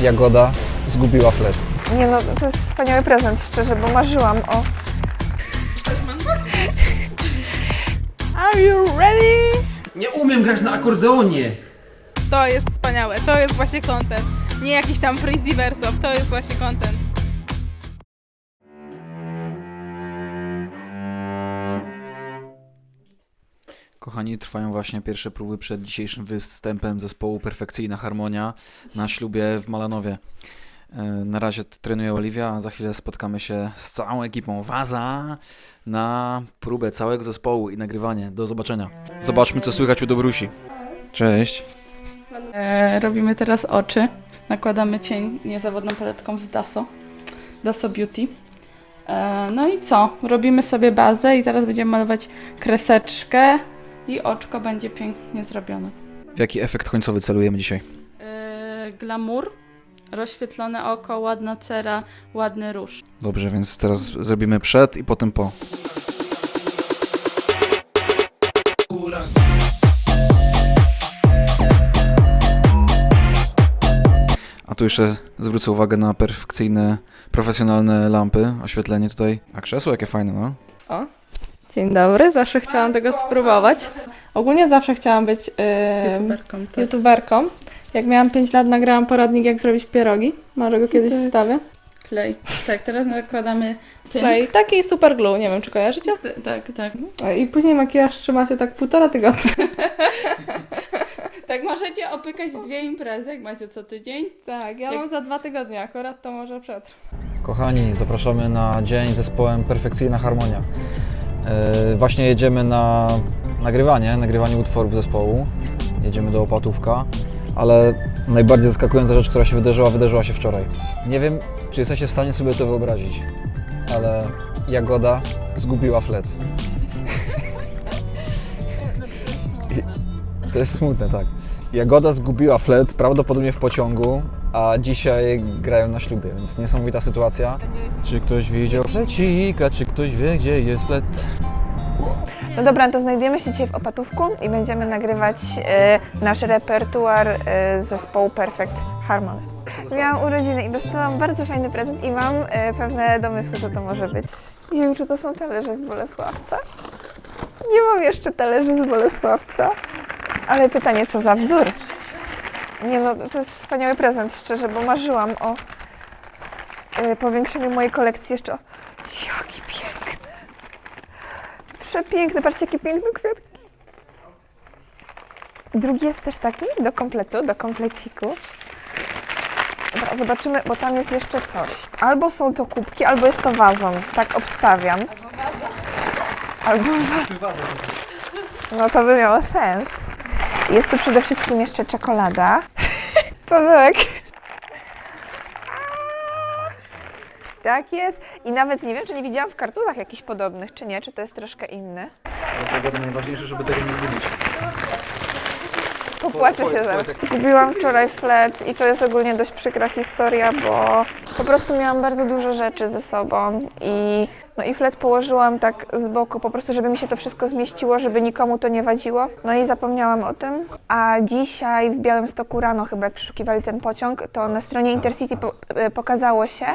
Jagoda zgubiła flet. Nie no, to jest wspaniały prezent, szczerze, bo marzyłam o... Are you ready? Nie umiem grać na akordeonie. To jest wspaniałe, to jest właśnie content. Nie jakiś tam freezy versow, to jest właśnie content. Kochani, trwają właśnie pierwsze próby przed dzisiejszym występem zespołu Perfekcyjna Harmonia na ślubie w Malanowie. E, Na razie trenuje Oliwia, a za chwilę spotkamy się z całą ekipą Waza na próbę całego zespołu i nagrywanie. Do zobaczenia. Zobaczmy, co słychać u Dobrusi. Cześć. E, robimy teraz oczy. Nakładamy cień niezawodną paletką z Daso. Daso Beauty. E, no i co? Robimy sobie bazę i zaraz będziemy malować kreseczkę i oczko będzie pięknie zrobione. W jaki efekt końcowy celujemy dzisiaj? E, glamour, rozświetlone oko, ładna cera, ładny róż. Dobrze, więc teraz zrobimy przed i potem po. A tu jeszcze zwrócę uwagę na perfekcyjne, profesjonalne lampy, oświetlenie tutaj. A krzesło jakie fajne, no. Dzień dobry, zawsze chciałam tego spróbować. Ogólnie zawsze chciałam być yy, YouTuberką, tak. youtuberką. Jak miałam 5 lat, nagrałam poradnik, jak zrobić pierogi. Może go kiedyś Tak. wstawię. Klej. Tak, teraz nakładamy tynk. Klej, taki super glue, nie wiem czy kojarzycie. T- Tak, tak. I później makijaż trzymacie tak półtora tygodnia. Tak możecie opykać dwie imprezy, jak macie co tydzień. Tak, ja Jak- mam za dwa tygodnie akurat, to może przetrwa. Kochani, zapraszamy na dzień z zespołem Perfekcyjna Harmonia. Yy, właśnie jedziemy na nagrywanie, nagrywanie utworów zespołu. Jedziemy do Opatówka, ale najbardziej zaskakująca rzecz, która się wydarzyła, wydarzyła się wczoraj. Nie wiem, czy jesteście w stanie sobie to wyobrazić, ale Jagoda zgubiła flet. To jest smutne, tak. Jagoda zgubiła flet, prawdopodobnie w pociągu, a dzisiaj grają na ślubie, więc niesamowita sytuacja. Czy ktoś widział flecika, czy ktoś wie, gdzie jest flet? No dobra, to znajdujemy się dzisiaj w Opatówku i będziemy nagrywać e, nasz repertuar e, zespołu Perfect Harmony. Miałam urodziny i dostałam bardzo fajny prezent i mam e, pewne domysły, co to może być. Nie wiem, czy to są talerze z Bolesławca. Nie mam jeszcze talerzy z Bolesławca, ale pytanie, co za wzór. Nie no, to jest wspaniały prezent, szczerze, bo marzyłam o e, powiększeniu mojej kolekcji jeszcze o... Jaki piękny! Przepiękny, patrzcie jakie piękne kwiatki. Drugi jest też taki do kompletu, do kompleciku. Dobra, zobaczymy, bo tam jest jeszcze coś. Albo są to kubki, albo jest to wazon. Tak obstawiam. Albo wazon. No to by miało sens. Jest tu przede wszystkim jeszcze czekolada. Pawełek. Tak jest. I nawet nie wiem, czy nie widziałam w kartuzach jakichś podobnych, czy nie, czy to jest troszkę inny. Najważniejsze, żeby tego nie zgubić. Popłaczę się zaraz. Kupiłam wczoraj flet i to jest ogólnie dość przykra historia, bo po prostu miałam bardzo dużo rzeczy ze sobą i, no i flet położyłam tak z boku, po prostu żeby mi się to wszystko zmieściło, żeby nikomu to nie wadziło. No i zapomniałam o tym. A dzisiaj w Białymstoku rano chyba jak przeszukiwali ten pociąg, to na stronie Intercity po, e, pokazało się,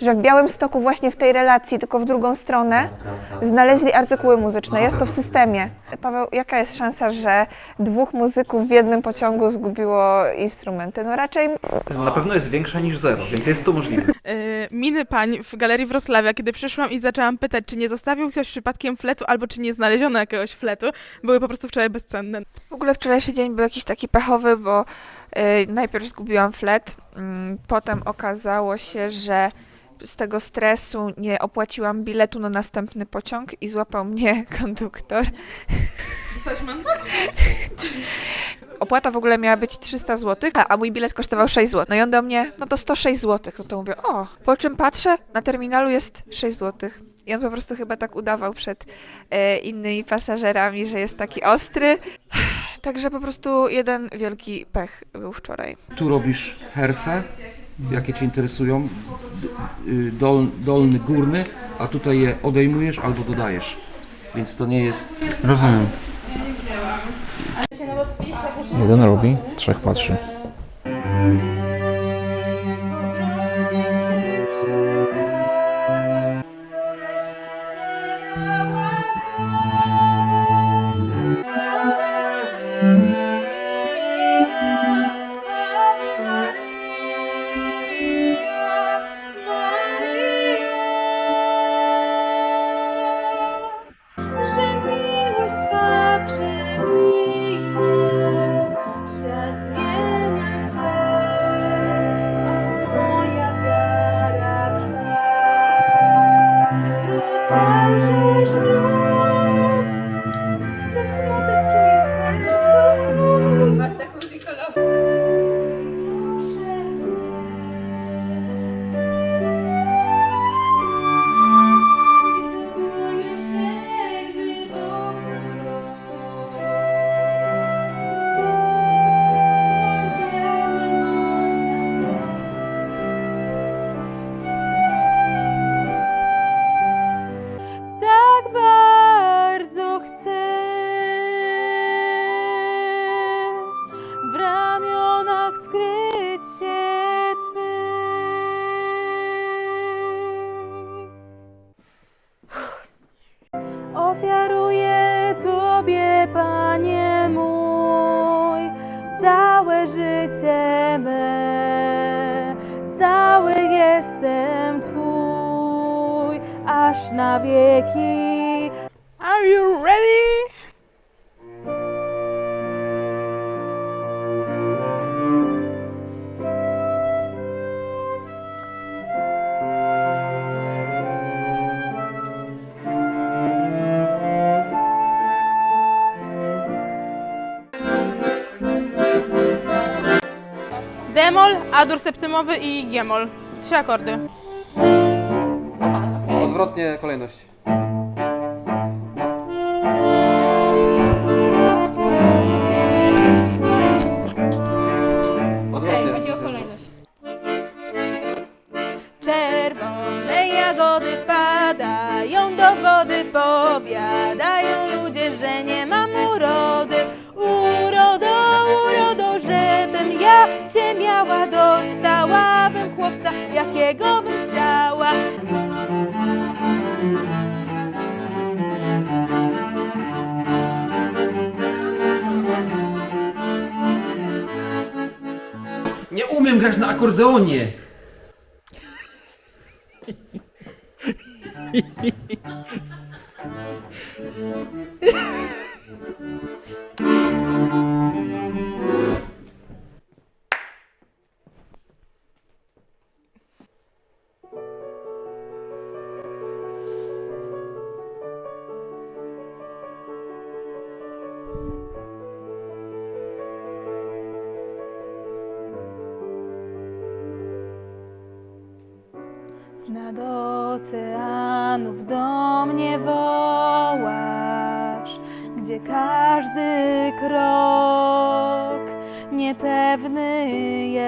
że w Białymstoku właśnie w tej relacji, tylko w drugą stronę, znaleźli artykuły muzyczne. Jest to w systemie. Paweł, jaka jest szansa, że dwóch muzyków w jednym pociągu zgubiło instrumenty? No raczej Na pewno jest większa niż zero, więc jest to możliwe. Yy, miny pań w galerii Wrocławia, kiedy przyszłam i zaczęłam pytać, czy nie zostawił ktoś przypadkiem fletu, albo czy nie znaleziono jakiegoś fletu, były po prostu wczoraj bezcenne. W ogóle wczorajszy dzień był jakiś taki pechowy, bo y, najpierw zgubiłam flet, mm, potem okazało się, że z tego stresu nie opłaciłam biletu na następny pociąg i złapał mnie konduktor. Opłata w ogóle miała być 300 zł, a mój bilet kosztował 6 zł. No i on do mnie, no to 106 zł. No to mówię, o, po czym patrzę, na terminalu jest 6 zł. I on po prostu chyba tak udawał przed e, innymi pasażerami, że jest taki ostry. Także po prostu jeden wielki pech był wczoraj. Tu robisz herce, jakie Cię interesują, y, dol, dolny, górny, a tutaj je odejmujesz albo dodajesz. Więc to nie jest... Rozumiem. Jeden robi, trzech patrzy. Adur septymowy i giemol. Trzy akordy. Odwrotnie kolejność. Odwrotnie. Chodzi o kolejność. Czerwone jagody wpadają do wody, powiadają ludzie, że nie mam cię miała, dostałabym chłopca, jakiego bym chciała. Nie umiem grać na akordeonie. niepewny jest.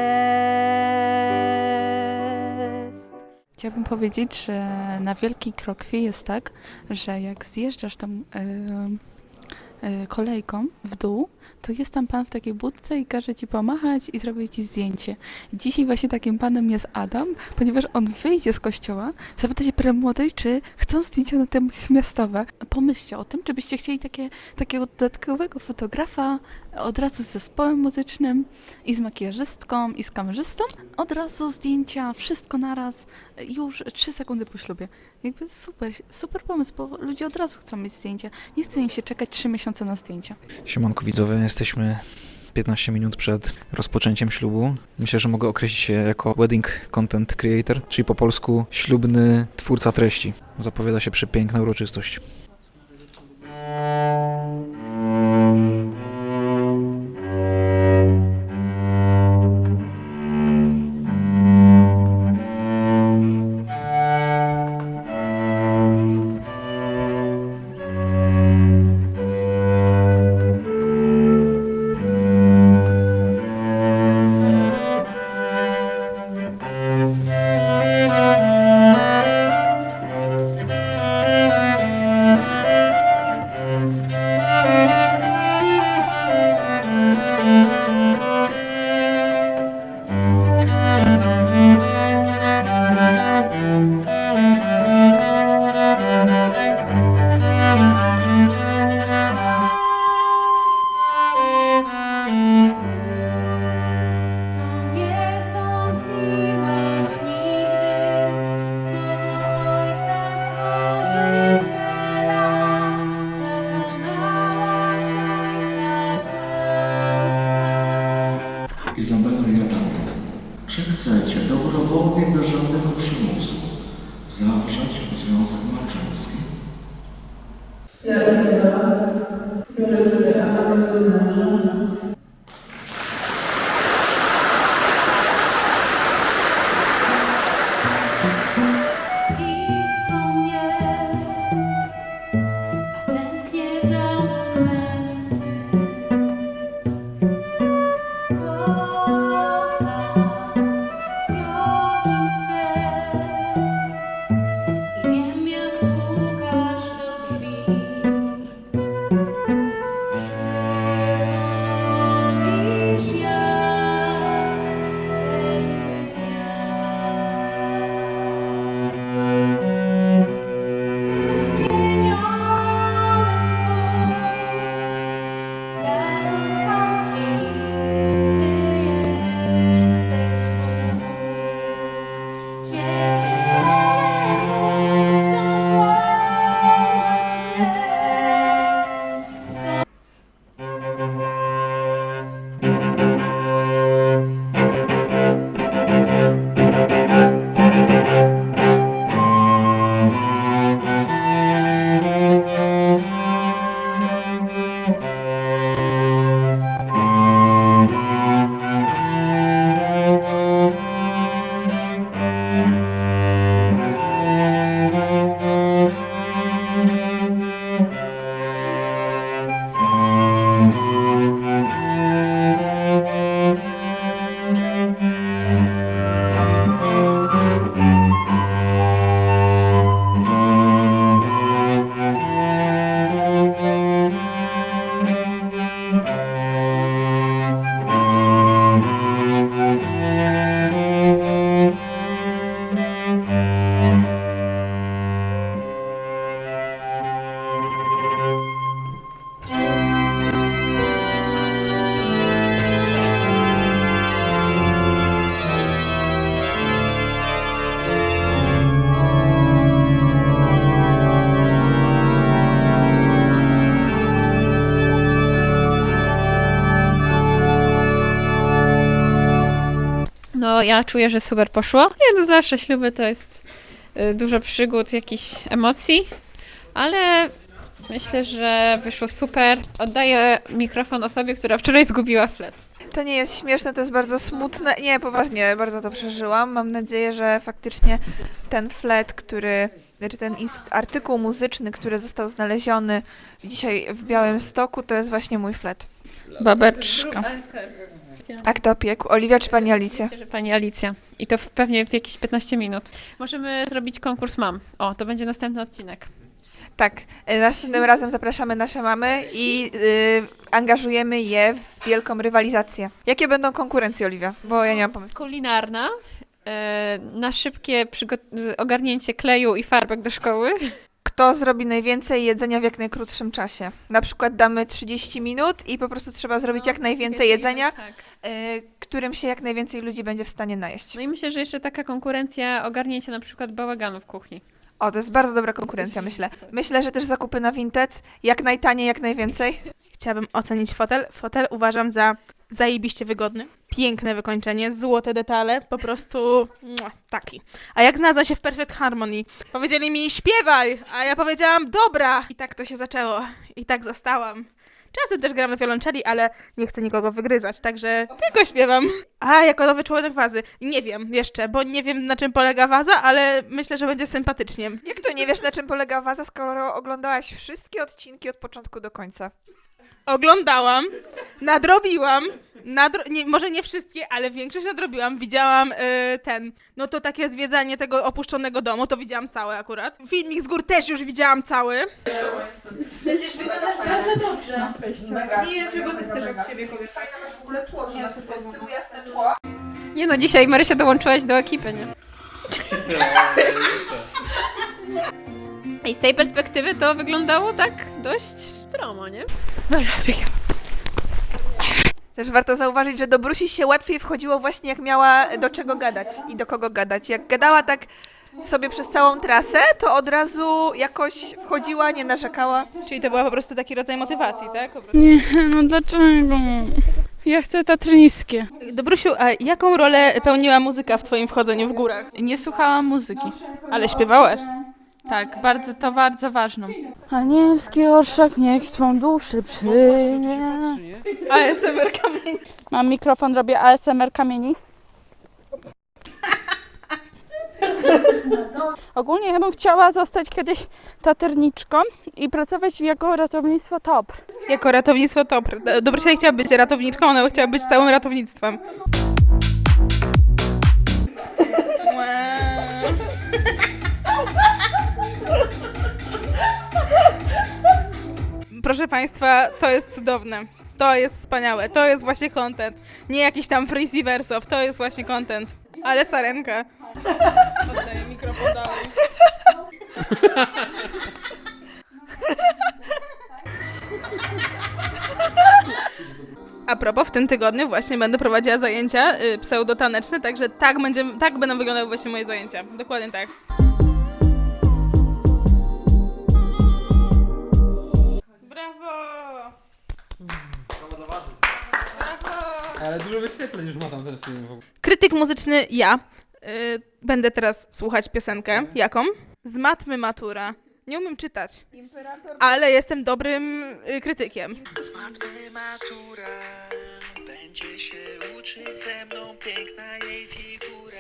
Chciałabym powiedzieć, że na Wielkiej Krokwie jest tak, że jak zjeżdżasz e, e, kolejką w dół, to jest tam pan w takiej budce i każe ci pomachać i zrobić ci zdjęcie. Dzisiaj właśnie takim panem jest Adam, ponieważ on wyjdzie z kościoła, zapyta się premłodej, czy chcą zdjęcia natychmiastowe. Pomyślcie o tym, czy byście chcieli takie, takiego dodatkowego fotografa od razu z zespołem muzycznym i z makijażystką i z kamerzystą. Od razu zdjęcia, wszystko naraz, już trzy sekundy po ślubie. Jakby super, super pomysł, bo ludzie od razu chcą mieć zdjęcia. Nie chce im się czekać trzy miesiące na zdjęcia. Siemanko widzowie, jesteśmy 15 minut przed rozpoczęciem ślubu. Myślę, że mogę określić się jako wedding content creator, czyli po polsku ślubny twórca treści. Zapowiada się przepiękna uroczystość. Dobrowolnie, bez żadnego przymusu zawrzeć związek małżeński? Ja czuję, że super poszło. Nie, no zawsze śluby to jest y, dużo przygód, jakichś emocji, ale myślę, że wyszło super. Oddaję mikrofon osobie, która wczoraj zgubiła flet. To nie jest śmieszne, to jest bardzo smutne. Nie, poważnie, bardzo to przeżyłam. Mam nadzieję, że faktycznie ten flet, który, znaczy ten artykuł muzyczny, który został znaleziony dzisiaj w Białym Stoku, to jest właśnie mój flet. Babeczka. A kto opiekł? Oliwia czy pani Alicja? Myślę, że pani Alicja. I to w, pewnie w jakieś 15 minut. Możemy zrobić konkurs mam. O, to będzie następny odcinek. Tak, e, następnym razem zapraszamy nasze mamy i y, angażujemy je w wielką rywalizację. Jakie będą konkurencje, Oliwia? Bo ja nie mam pomysłu. Kulinarna. e, Na szybkie przygo- ogarnięcie kleju i farbek do szkoły. Kto zrobi najwięcej jedzenia w jak najkrótszym czasie? Na przykład damy 30 minut i po prostu trzeba zrobić jak najwięcej jedzenia, Tak. y, którym się jak najwięcej ludzi będzie w stanie najeść. No i myślę, że jeszcze taka konkurencja ogarnięcia na przykład bałaganu w kuchni. O, to jest bardzo dobra konkurencja, myślę. Myślę, że też zakupy na Vinted, jak najtaniej, jak najwięcej. Chciałabym ocenić fotel. Fotel uważam za zajebiście wygodny. Piękne wykończenie, złote detale, po prostu taki. A jak znalazła się w Perfect Harmony? Powiedzieli mi śpiewaj, a ja powiedziałam dobra. I tak to się zaczęło. I tak zostałam. Czasem też gram na wiolonczeli, ale nie chcę nikogo wygryzać, także tylko śpiewam. A, jako nowy członek wazy. Nie wiem jeszcze, bo nie wiem na czym polega waza, ale myślę, że będzie sympatycznie. Jak to nie wiesz, na czym polega waza, skoro oglądałaś wszystkie odcinki od początku do końca? Oglądałam, nadrobiłam, nadro- nie, może nie wszystkie, ale większość nadrobiłam. Widziałam y, ten, no to takie zwiedzanie tego opuszczonego domu, to widziałam całe akurat. Filmik z gór też już widziałam cały. Przecież wygląda bardzo dobrze. Nie wiem, czego ty chcesz od siebie, kobieta. Nie no, dzisiaj Marysia dołączyłaś do ekipy, nie? I z tej perspektywy to wyglądało tak dość stromo, nie? Też warto zauważyć, że do Brusi się łatwiej wchodziło właśnie jak miała do czego gadać i do kogo gadać. Jak gadała tak sobie przez całą trasę, to od razu jakoś wchodziła, nie narzekała. Czyli to była po prostu taki rodzaj motywacji, tak? Nie, no dlaczego? Ja chcę tatryńskie. Dobrusiu, a jaką rolę pełniła muzyka w twoim wchodzeniu w górach? Nie słuchałam muzyki. Ale śpiewałaś. Tak, bardzo, to bardzo ważną. Anielski orszak niech swą duszę przyjmie. ASMR kamień. Mam mikrofon, robię ASMR kamieni. Ogólnie ja bym chciała zostać kiedyś taterniczką i pracować jako ratownictwo TOPR. Jako ratownictwo TOPR. Do- Dobrusia nie chciała być ratowniczką, ona chciała być całym ratownictwem. Proszę Państwa, to jest cudowne. To jest wspaniałe. To jest właśnie content. Nie jakiś tam freezy wersow. To jest właśnie content. Ale sarenka. Oddaję mikrofon dalej. A propos, w tym tygodniu właśnie będę prowadziła zajęcia y, pseudotaneczne, także tak, będzie, tak będą wyglądały właśnie moje zajęcia. Dokładnie tak. Ale dużo wyświetleń już ma tam ten film w ogóle. Krytyk muzyczny ja. Y, będę teraz słuchać piosenkę. Jaką? Z matmy matura. Nie umiem czytać. Ale jestem dobrym y, krytykiem. matura Będzie się uczyć ze mną piękna jej figura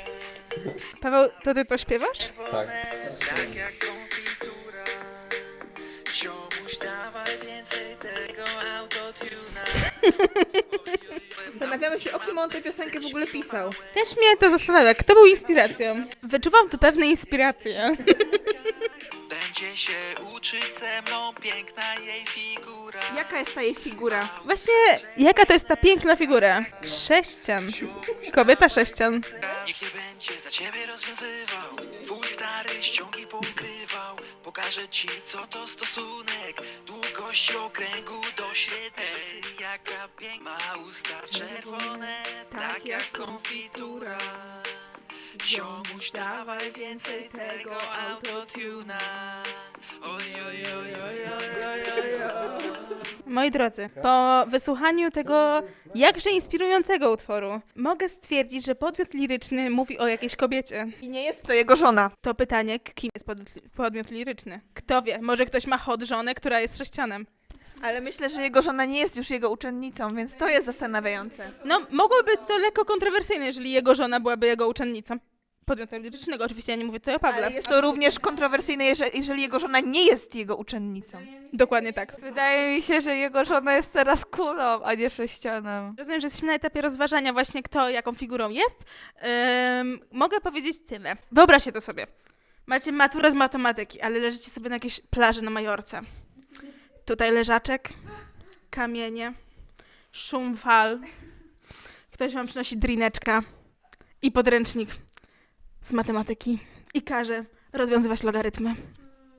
Paweł, to ty to śpiewasz? Tak Tak jak konfitura Ziomuś dawaj więcej tego autotuna Zastanawiamy się, o kim on tę piosenkę w ogóle pisał. Też mnie to zastanawia, kto był inspiracją. Wyczuwam tu pewne inspiracje. Będzie się uczyć ze mną piękna jej figura Jaka jest ta jej figura? Właśnie, jaka to jest ta piękna figura? Sześcian. Kobieta sześcian. Nikt nie będzie za ciebie rozwiązywał Twój stary ściągi pokrywał Pokażę ci co to stosunek Długość okręgu do średnicy Jaka piękna ma usta czerwone Tak jak konfitura. Ziomuś dawaj więcej tego autotuna. Oj oj oj oj oj oj oj oj Moi drodzy, po wysłuchaniu tego jakże inspirującego utworu, mogę stwierdzić, że podmiot liryczny mówi o jakiejś kobiecie. I nie jest to jego żona. To pytanie, kim jest pod, podmiot liryczny? Kto wie? Może ktoś ma hot żonę, która jest sześcianem. Ale myślę, że jego żona nie jest już jego uczennicą, więc to jest zastanawiające. No, mogłoby być to lekko kontrowersyjne, jeżeli jego żona byłaby jego uczennicą. Podmiotu lirycznego, oczywiście ja nie mówię tutaj o Pawle. Ale jest to również kontrowersyjne, jeżeli, jeżeli jego żona nie jest jego uczennicą. Dokładnie tak. Wydaje mi się, że jego żona jest teraz kulą, a nie sześcianem. Rozumiem, że jesteśmy na etapie rozważania właśnie kto jaką figurą jest. Ym, mogę powiedzieć tyle. Wyobraźcie to sobie. Macie maturę z matematyki, ale leżycie sobie na jakiejś plaży na Majorce. Tutaj leżaczek, kamienie, szum fal. Ktoś wam przynosi drineczka i podręcznik z matematyki i każe rozwiązywać logarytmy.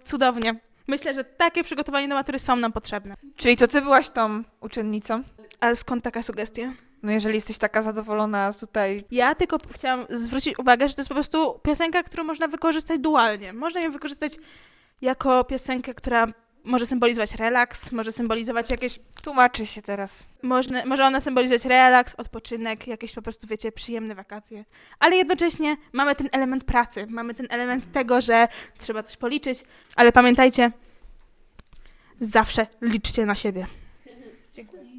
Cudownie. Myślę, że takie przygotowanie do matury są nam potrzebne. Czyli to ty byłaś tą uczennicą? Ale skąd taka sugestia? No jeżeli jesteś taka zadowolona tutaj... Ja tylko chciałam zwrócić uwagę, że to jest po prostu piosenka, którą można wykorzystać dualnie. Można ją wykorzystać jako piosenkę, która może symbolizować relaks, może symbolizować jakieś. Tłumaczy się teraz. Może, może ona symbolizować relaks, odpoczynek, jakieś po prostu, wiecie, przyjemne wakacje. Ale jednocześnie mamy ten element pracy, mamy ten element tego, że trzeba coś policzyć, ale pamiętajcie, zawsze liczcie na siebie. Dziękuję.